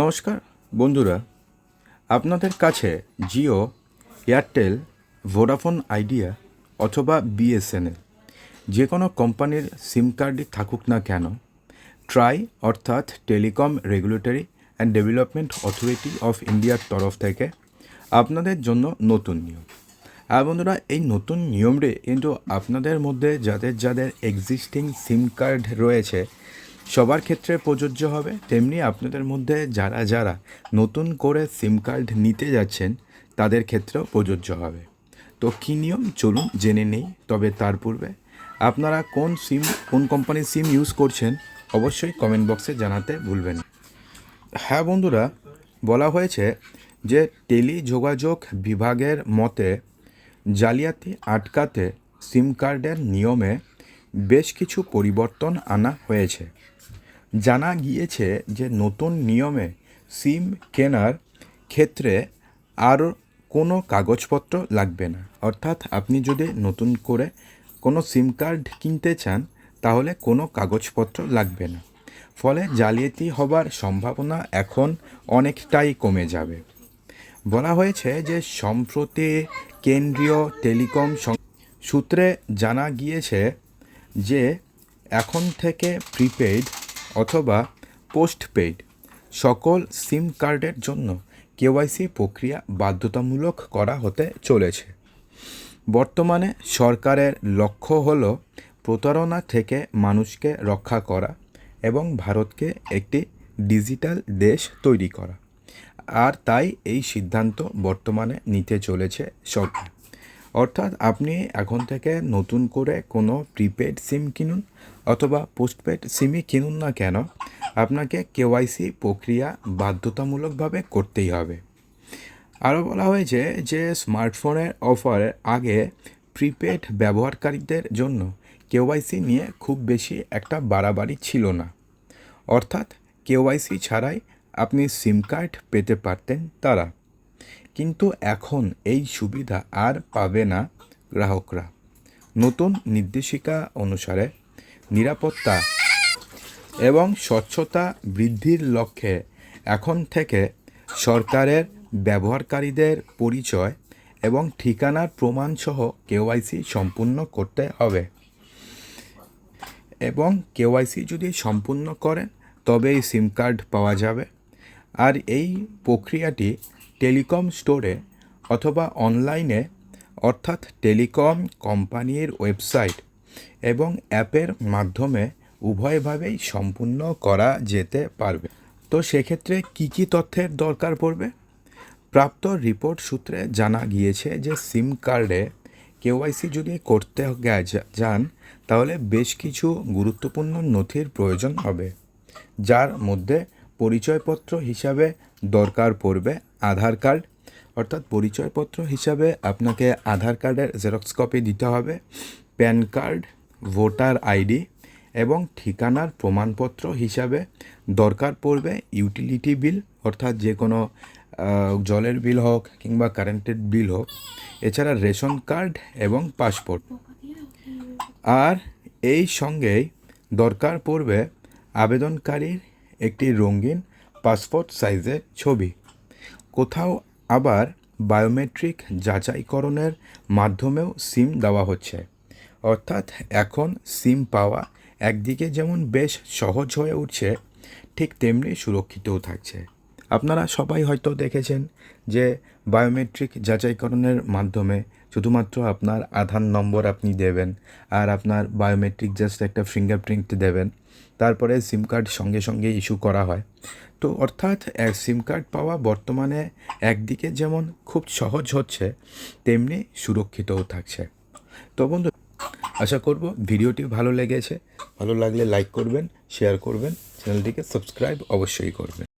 নমস্কার, বন্ধুরা। আপনাদের কাছে জিও, এয়ারটেল, ভোডাফোন আইডিয়া অথবা বিএসএনএল যে কোনো কোম্পানির সিম কার্ডই থাকুক না কেন, ট্রাই অর্থাৎ telecom regulatory and development authority of ইন্ডিয়ার তরফ থেকে আপনাদের জন্য নতুন নিয়ম। আর বন্ধুরা, এই নতুন নিয়মটি কিন্তু আপনাদের মধ্যে যাদের যাদের এক্সিস্টিং সিম কার্ড রয়েছে সবার ক্ষেত্রে প্রযোজ্য হবে। তেমনি আপনাদের মধ্যে যারা যারা নতুন করে সিম কার্ড নিতে যাচ্ছেন, তাদের ক্ষেত্রেও প্রযোজ্য হবে। তো কী নিয়ম? চলুন জেনে নেই, তবে তার পূর্বে আপনারা কোন সিম কোন কোম্পানির সিম ইউজ করছেন, অবশ্যই কমেন্ট বক্সে জানাতে ভুলবেন হ্যাঁ বন্ধুরা, বলা হয়েছে যে টেলি যোগাযোগ বিভাগের মতে জালিয়াতি আটকাতে সিম কার্ডের নিয়মে বেশ কিছু পরিবর্তন আনা হয়েছে। জানা গিয়েছে যে নতুন নিয়মে সিম কেনার ক্ষেত্রে আর কোনো কাগজপত্র লাগবে না। অর্থাৎ আপনি যদি নতুন করে কোনো সিম কার্ড কিনতে চান, তাহলে কোনো কাগজপত্র লাগবে না। ফলে জালিয়াতি হবার সম্ভাবনা এখন অনেকটাই কমে যাবে। বলা হয়েছে যে সম্প্রতি কেন্দ্রীয় টেলিকম সূত্রে জানা গিয়েছে যে এখন থেকে প্রিপেইড অথবা পোস্টপেইড, সকল সিম কার্ডের জন্য কেওয়াইসি প্রক্রিয়া বাধ্যতামূলক করা হতে চলেছে। বর্তমানে সরকারের লক্ষ্য হল প্রতারণা থেকে মানুষকে রক্ষা করা এবং ভারতকে একটি ডিজিটাল দেশ তৈরি করা। আর তাই এই সিদ্ধান্ত বর্তমানে নিতে চলেছে সরকার। অর্থাৎ আপনি এখন থেকে নতুন করে কোনো প্রিপেড সিম কিনুন অথবা পোস্টপেড সিমই কিনুন না কেন, আপনাকে কেওয়াইসি প্রক্রিয়া বাধ্যতামূলকভাবে করতেই হবে। আরও বলা হয়েছে যে স্মার্টফোনের অফারের আগে প্রিপেড ব্যবহারকারীদের জন্য কেওয়াইসি নিয়ে খুব বেশি একটা বাড়াবাড়ি ছিল না। অর্থাৎ কেওয়াইসি ছাড়াই আপনি সিম কার্ড পেতে পারতেন তারা। কিন্তু এখন এই সুবিধা আর পাবে না গ্রাহকরা। নতুন নির্দেশিকা অনুসারে নিরাপত্তা এবং স্বচ্ছতা বৃদ্ধির লক্ষ্যে এখন থেকে সরকারের ব্যবহারকারীদের পরিচয় এবং ঠিকানার প্রমাণসহ কেওয়াইসি সম্পূর্ণ করতে হবে। এবং কেওয়াইসি যদি সম্পূর্ণ করেন, তবেই সিম কার্ড পাওয়া যাবে। আর এই প্রক্রিয়াটি টেলিকম স্টোরে অথবা অনলাইনে, অর্থাৎ টেলিকম কোম্পানির ওয়েবসাইট এবং অ্যাপের মাধ্যমে উভয়ভাবেই সম্পূর্ণ করা যেতে পারবে। তো সেক্ষেত্রে কী কী তথ্যের দরকার পড়বে? প্রাপ্ত রিপোর্ট সূত্রে জানা গিয়েছে যে সিম কার্ডে কেওয়াইসি যদি করতে যান, তাহলে বেশ কিছু গুরুত্বপূর্ণ নথির প্রয়োজন হবে, যার মধ্যে পরিচয়পত্র হিসাবে দরকার পড়বে আধার কার্ড। অর্থাৎ পরিচয়পত্র হিসাবে আপনাকে আধার কার্ডের জেরক্স কপি দিতে হবে। প্যান কার্ড, ভোটার আইডি এবং ঠিকানার প্রমাণপত্র হিসাবে দরকার পড়বে ইউটিলিটি বিল, অর্থাৎ যে কোনো জলের বিল হোক কিংবা কারেন্টের বিল হোক। এছাড়া রেশন কার্ড এবং পাসপোর্ট। আর এই সঙ্গেই দরকার পড়বে আবেদনকারীর একটি রঙিন পাসপোর্ট সাইজের ছবি। কোথাও আবার বায়োমেট্রিক যাচাইকরণের মাধ্যমেও সিম দেওয়া হচ্ছে। অর্থাৎ এখন সিম পাওয়া একদিকে যেমন বেশ সহজ হয়ে উঠছে, ঠিক তেমনি সুরক্ষিতও থাকছে। আপনারা সবাই হয়তো দেখেছেন যে বায়োমেট্রিক যাচাইকরণের মাধ্যমে শুধুমাত্র আপনার আধার নম্বর আপনি দেবেন আর আপনার বায়োমেট্রিক জাস্ট একটা ফিঙ্গারপ্রিন্ট দেবেন, তারপরে সিম কার্ড সঙ্গে সঙ্গে ইস্যু করা হয়। তো অর্থাৎ সিম কার্ড পাওয়া বর্তমানে একদিকে যেমন খুব সহজ হচ্ছে, তেমনি সুরক্ষিতও থাকছে। তো বন্ধু আশা করব ভিডিওটি ভালো লেগেছে। ভালো লাগলে লাইক করবেন শেয়ার করবেন চ্যানেলটিকে সাবস্ক্রাইব অবশ্যই করবেন।